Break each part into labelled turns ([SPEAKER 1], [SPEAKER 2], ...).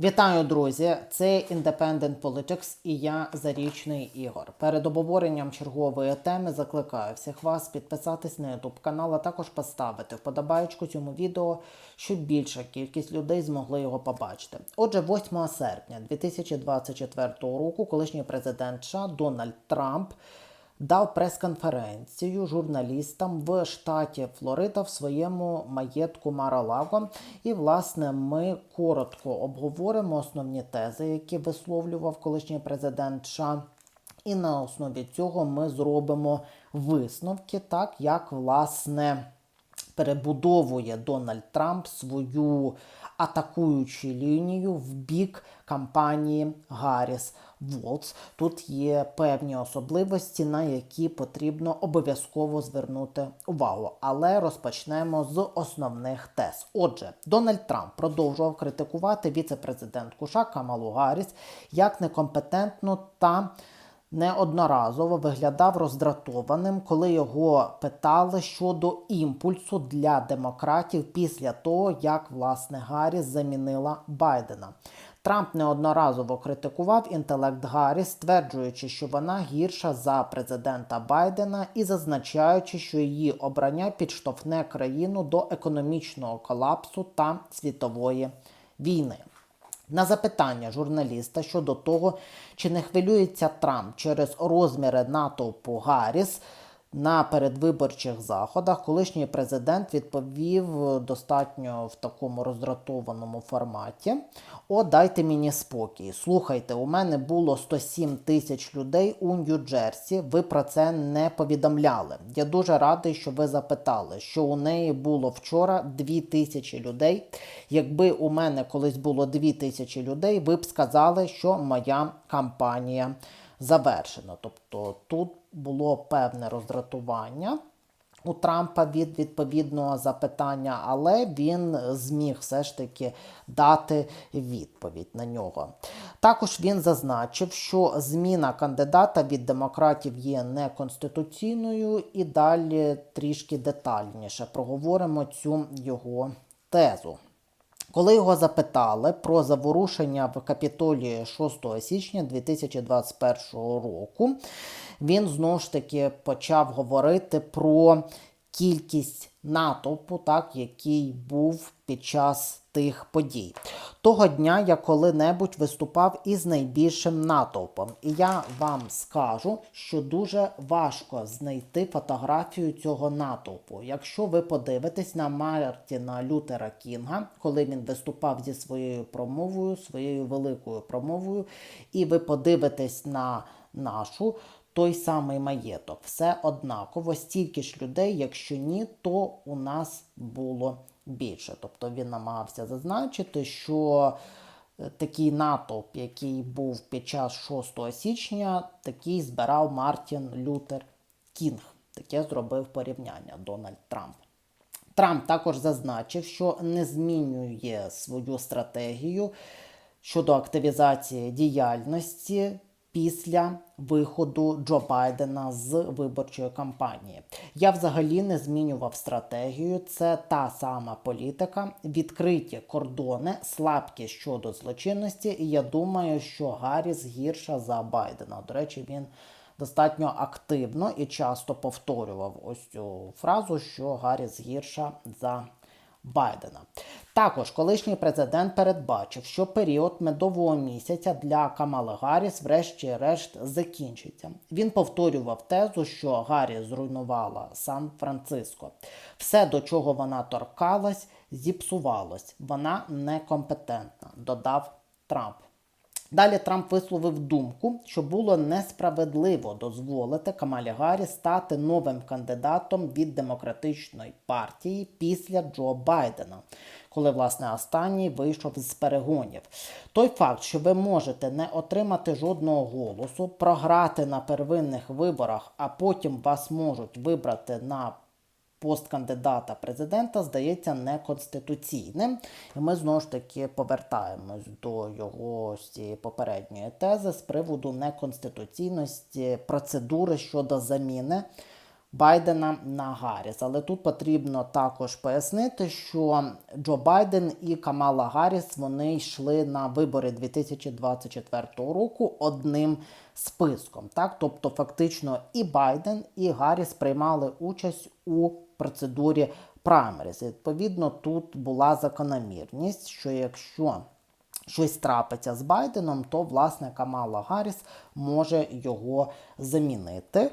[SPEAKER 1] Вітаю, друзі! Це Independent Politics і я Зарічний Ігор. Перед обговоренням чергової теми закликаю всіх вас підписатись на YouTube канал, а також поставити вподобайку цьому відео, щоб більша кількість людей змогли його побачити. Отже, 8 серпня 2024 року колишній президент США Дональд Трамп дав прес-конференцію журналістам в штаті Флорида в своєму маєтку Маралаго. І, власне, ми коротко обговоримо основні тези, які висловлював колишній президент США. І на основі цього ми зробимо висновки, так як власне перебудовує Дональд Трамп свою атакуючу лінію в бік кампанії Гарріс Волц. Тут є певні особливості, на які потрібно обов'язково звернути увагу. Але розпочнемо з основних тез. Отже, Дональд Трамп продовжував критикувати віце-президентку США Камалу Гарріс як некомпетентну та неодноразово виглядав роздратованим, коли його питали щодо імпульсу для демократів після того, як власне Гарріс замінила Байдена. Трамп неодноразово критикував інтелект Гарріс, стверджуючи, що вона гірша за президента Байдена і зазначаючи, що її обрання підштовхне країну до економічного колапсу та світової війни. На запитання журналіста щодо того, чи не хвилюється Трамп через розміри НАТО по Гарріс на передвиборчих заходах, колишній президент відповів достатньо в такому роздратованому форматі: О, дайте мені спокій. Слухайте, у мене було 107 тисяч людей у Нью-Джерсі. Ви про це не повідомляли. Я дуже радий, що ви запитали, що у неї було вчора 2 тисячі людей. Якби у мене колись було 2 тисячі людей, ви б сказали, що моя кампанія завершена. Тобто тут було певне роздратування у Трампа від відповідного запитання, але він зміг все ж таки дати відповідь на нього. Також він зазначив, що зміна кандидата від демократів є неконституційною, і далі трішки детальніше проговоримо цю його тезу. Коли його запитали про заворушення в Капітолії 6 січня 2021 року, він знову ж таки почав говорити про кількість натовпу, так, який був під час тих подій. Того дня я коли-небудь виступав із найбільшим натовпом. І я вам скажу, що дуже важко знайти фотографію цього натовпу. Якщо ви подивитесь на Мартіна Лютера Кінга, коли він виступав зі своєю промовою, своєю великою промовою, і ви подивитесь на нашу. Той самий маєток, все однаково, стільки ж людей, якщо ні, то у нас було більше. Тобто він намагався зазначити, що е, такий натовп, який був під час 6 січня, такий збирав Мартін Лютер Кінг. Таке зробив порівняння Дональд Трамп. Трамп також зазначив, що не змінює свою стратегію щодо активізації діяльності після виходу Джо Байдена з виборчої кампанії. Я взагалі не змінював стратегію. Це та сама політика, відкриті кордони, слабкі щодо злочинності. І я думаю, що Гарріс гірша за Байдена. До речі, він. Достатньо активно і часто повторював ось цю фразу, що Гарріс гірша за Байдена. Також колишній президент передбачив, що період медового місяця для Камали Гарріс врешті-решт закінчиться. Він повторював тезу, що Гарріс зруйнувала Сан-Франциско. Все, до чого вона торкалась, зіпсувалось. Вона некомпетентна, додав Трамп. Далі Трамп висловив думку, що було несправедливо дозволити Камалі Гаррі стати новим кандидатом від демократичної партії після Джо Байдена, коли власне останній вийшов з перегонів. Той факт, що ви можете не отримати жодного голосу, програти на первинних виборах, а потім вас можуть вибрати на пост кандидата президента здається неконституційним. І ми знову ж таки повертаємось до його попередньої тези з приводу неконституційності процедури щодо заміни Байдена на Гарріс. Але тут потрібно також пояснити, що Джо Байден і Камала Гарріс вони йшли на вибори 2024 року одним списком. Так, тобто, фактично, і Байден, і Гарріс приймали участь у процедурі праймеріз. Відповідно, тут була закономірність, що якщо щось трапиться з Байденом, то власне Камала Гарріс може його замінити.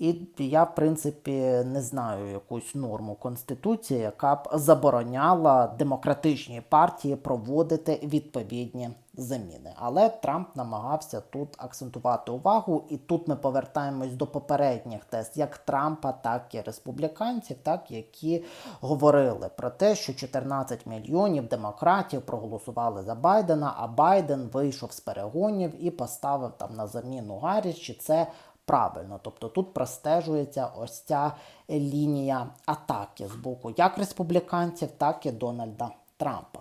[SPEAKER 1] І я, в принципі, не знаю якусь норму Конституції, яка б забороняла демократичній партії проводити відповідні заміни. Але Трамп намагався тут акцентувати увагу, і тут ми повертаємось до попередніх тест, як Трампа, так і республіканців, так які говорили про те, що 14 мільйонів демократів проголосували за Байдена, а Байден вийшов з перегонів і поставив там на заміну Гарріс, чи це правильно. Тобто тут простежується ось ця лінія атаки з боку як республіканців, так і Дональда Трампа.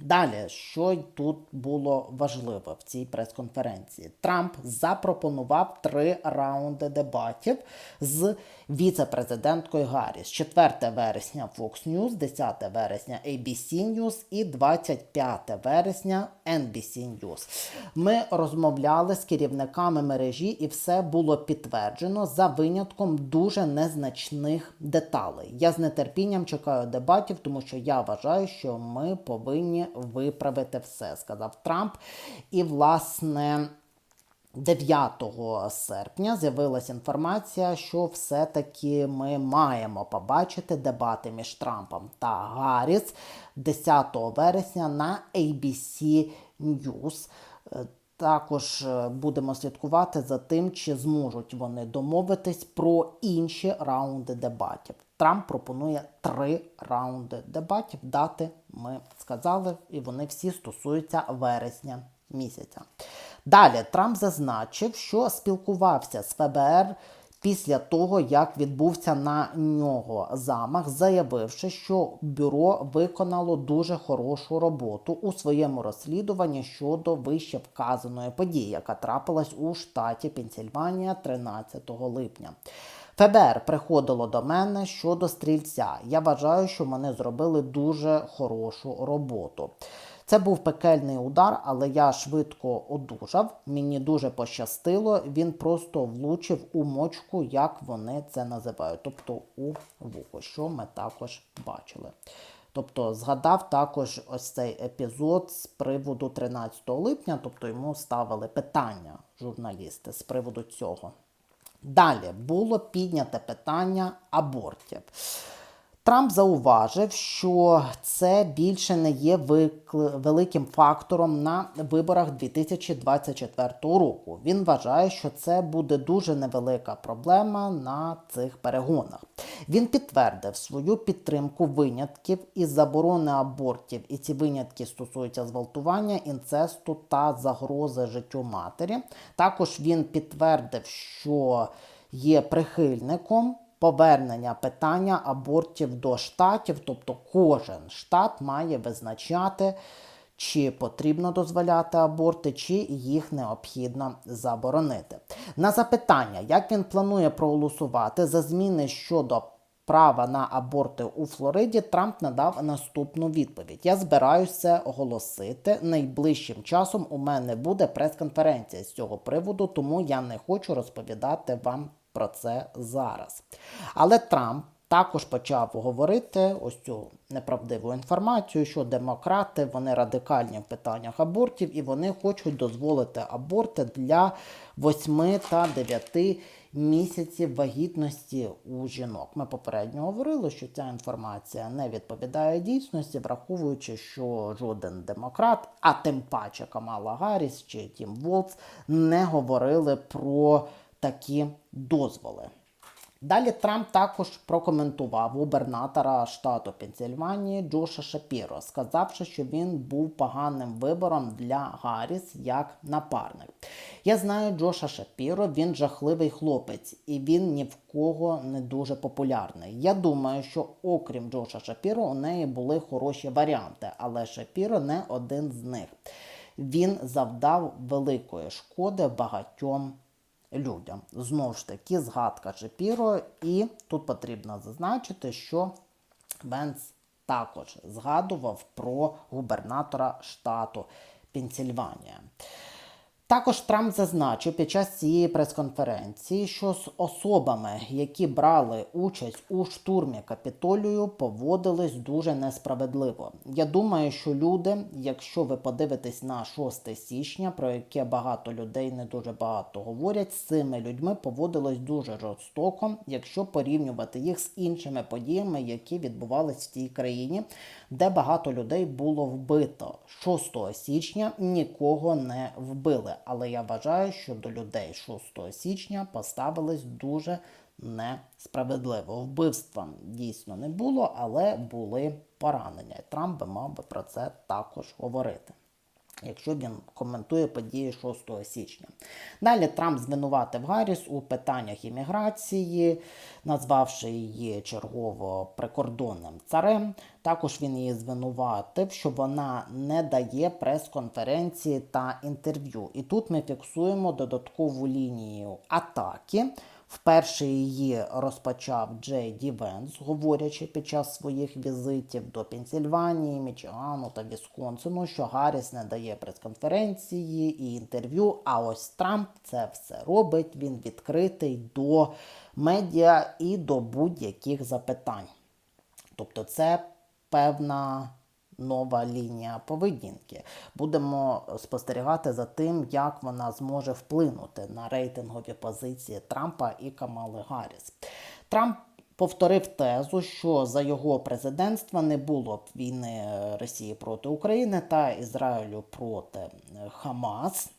[SPEAKER 1] Далі, що тут було важливо в цій прес-конференції? Трамп запропонував три раунди дебатів з віце-президенткою Гарріс. 4 вересня Fox News, 10 вересня ABC News і 25 вересня NBC News. Ми розмовляли з керівниками мережі, і все було підтверджено за винятком дуже незначних деталей. Я з нетерпінням чекаю дебатів, тому що я вважаю, що ми повинні виправити все, сказав Трамп. І, власне. 9 серпня з'явилася інформація, що все-таки ми маємо побачити дебати між Трампом та Гарріс 10 вересня на ABC News. Е, Також е, будемо слідкувати за тим, чи зможуть вони домовитись про інші раунди дебатів. Трамп пропонує три раунди дебатів. Дати ми сказали, і вони всі стосуються вересня місяця. Далі Трамп зазначив, що спілкувався з ФБР після того, як відбувся на нього замах, заявивши, що бюро виконало дуже хорошу роботу у своєму розслідуванні щодо вище вказаної події, яка трапилась у штаті Пенсільванія 13 липня. ФБР приходило до мене щодо стрільця. Я вважаю, що вони зробили дуже хорошу роботу. Це був пекельний удар, але я швидко одужав. Мені дуже пощастило. Він просто влучив у мочку, як вони це називають, тобто у вухо, що ми також бачили. Тобто згадав також ось цей епізод з приводу 13 липня, тобто йому ставили питання журналісти з приводу цього. Далі було підняте питання абортів. Трамп зауважив, що це більше не є великим фактором на виборах 2024 року. Він вважає, що це буде дуже невелика проблема на цих перегонах. Він підтвердив свою підтримку винятків із заборони абортів, і ці винятки стосуються зґвалтування, інцесту та загрози життю матері. Також він підтвердив, що є прихильником повернення питання абортів до штатів, тобто кожен штат має визначати, чи потрібно дозволяти аборти, чи їх необхідно заборонити. На запитання, як він планує проголосувати за зміни щодо права на аборти у Флориді, Трамп надав наступну відповідь: Я збираюся оголосити. Найближчим часом у мене буде прес-конференція з цього приводу, тому я не хочу розповідати вам про це зараз. Але Трамп також почав говорити ось цю неправдиву інформацію, що демократи вони радикальні в питаннях абортів і вони хочуть дозволити аборти для 8 та 9 місяців вагітності у жінок. Ми попередньо говорили, що ця інформація не відповідає дійсності, враховуючи, що жоден демократ, а тим паче Камала Гарріс чи Тім Волц не говорили про такі дозволи. Далі Трамп також прокоментував губернатора штату Пенсільванії Джоша Шапіро, сказавши, що він був поганим вибором для Гарріс як напарник. Я знаю Джоша Шапіро, він жахливий хлопець, і він ні в кого не дуже популярний. Я думаю, що окрім Джоша Шапіро, у неї були хороші варіанти, але Шапіро не один з них. Він завдав великої шкоди багатьом людям. Знову ж таки, згадка Шепіро, і тут потрібно зазначити, що Венс також згадував про губернатора штату Пенсільванія. Також Трамп зазначив під час цієї прес-конференції, що з особами, які брали участь у штурмі капітолію, поводились дуже несправедливо. Я думаю, що люди, якщо ви подивитесь на 6 січня, про яке багато людей не дуже багато говорять, з цими людьми поводились дуже жорстоко, якщо порівнювати їх з іншими подіями, які відбувались в цій країні, де багато людей було вбито. 6 січня нікого не вбили. Але я вважаю, що до людей 6 січня поставились дуже несправедливо. Вбивства дійсно не було, але були поранення. Трамп би мав би про це також говорити. Якщо він коментує події 6 січня. Далі Трамп звинуватив Гарріс у питаннях імміграції, назвавши її чергово прикордонним царем. Також він її звинуватив, що вона не дає прес-конференції та інтерв'ю. І тут ми фіксуємо додаткову лінію атаки. Вперше її розпочав Джей Ді Венс, говорячи під час своїх візитів до Пенсільванії, Мічигану та Вісконсину, що Гарріс не дає прес-конференції і інтерв'ю. А ось Трамп це все робить. Він відкритий до медіа і до будь-яких запитань. Тобто, це певна нова лінія поведінки. Будемо спостерігати за тим, як вона зможе вплинути на рейтингові позиції Трампа і Камали Гарріс. Трамп повторив тезу, що за його президентства не було б війни Росії проти України та Ізраїлю проти Хамас.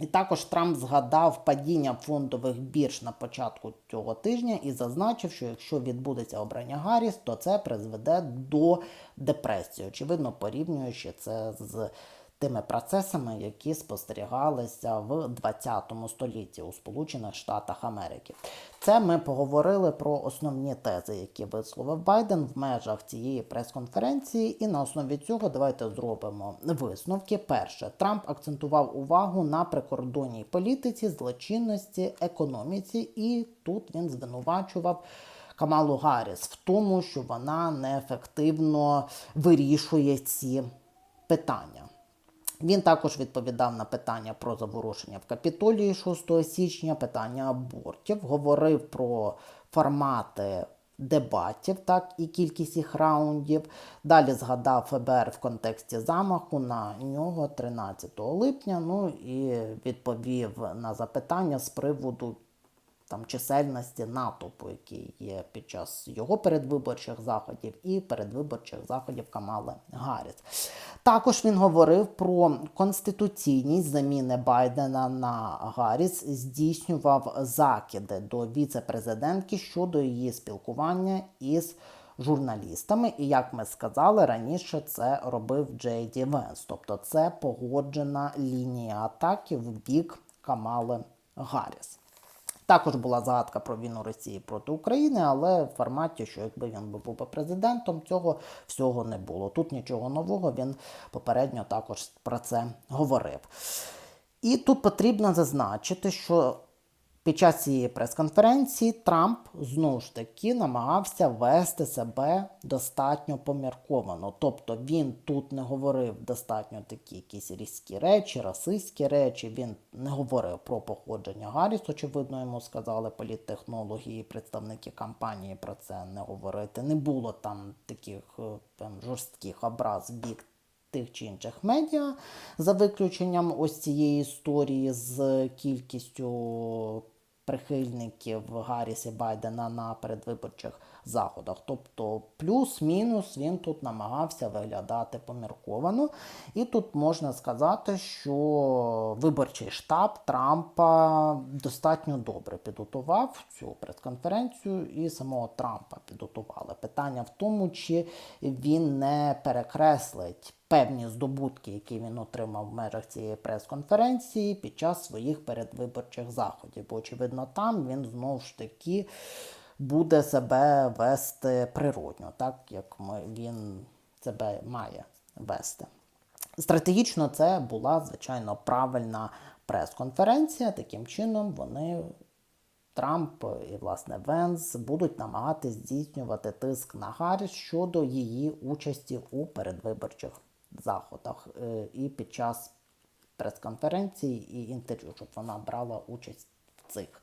[SPEAKER 1] І також Трамп згадав падіння фондових бірж на початку цього тижня і зазначив, що якщо відбудеться обрання Гарріс, то це призведе до депресії. Очевидно, порівнюючи це з тими процесами, які спостерігалися в 20 столітті у Сполучених Штатах Америки. Це ми поговорили про основні тези, які висловив Байден в межах цієї прес-конференції. І на основі цього давайте зробимо висновки. Перше, Трамп акцентував увагу на прикордонній політиці, злочинності, економіці, і тут він звинувачував. Камалу Гарріс в тому, що вона неефективно вирішує ці питання. Він також відповідав на питання про заворушення в капітолії 6 січня, питання абортів, говорив про формати дебатів, так і кількість їх раундів. Далі згадав ФБР в контексті замаху на нього 13 липня. Ну і відповів на запитання з приводу там чисельності натовпу, який є під час його передвиборчих заходів і передвиборчих заходів Камали Гарріс. Також він говорив про конституційність заміни Байдена на Гарріс, здійснював закиди до віце-президентки щодо її спілкування із журналістами. І як ми сказали раніше, це робив Джей Ді Венс. Тобто це погоджена лінія атаки в бік Камали Гарріс. Також була загадка про війну Росії проти України, але в форматі, що якби він був президентом, цього всього не було. Тут нічого нового, він попередньо також про це говорив. І тут потрібно зазначити, що під час цієї прес-конференції Трамп знову ж таки намагався вести себе достатньо помірковано. Тобто він тут не говорив достатньо такі якісь різкі речі, расистські речі. Він не говорив про походження Гарріс, очевидно, йому сказали політтехнологи і представники компанії про це не говорити. Не було там таких е, прям жорстких образ бік тих чи інших медіа, за виключенням ось цієї історії з кількістю прихильників Гарріса Байдена на передвиборчих заходах. Тобто, плюс-мінус він тут намагався виглядати помірковано. І тут можна сказати, що виборчий штаб Трампа достатньо добре підготував цю прес-конференцію, і самого Трампа підготували. Питання в тому, чи він не перекреслить. Певні здобутки, які він отримав в межах цієї прес-конференції під час своїх передвиборчих заходів. Бо, очевидно, там він знову ж таки буде себе вести природньо, так як він себе має вести. Стратегічно це була, звичайно, правильна прес-конференція. Таким чином вони Трамп і власне Венс будуть намагатись здійснювати тиск на Гарріс щодо її участі у передвиборчих заходах е, і під час прес-конференції і інтерв'ю, щоб вона брала участь в цих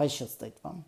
[SPEAKER 1] Хай щастить вам!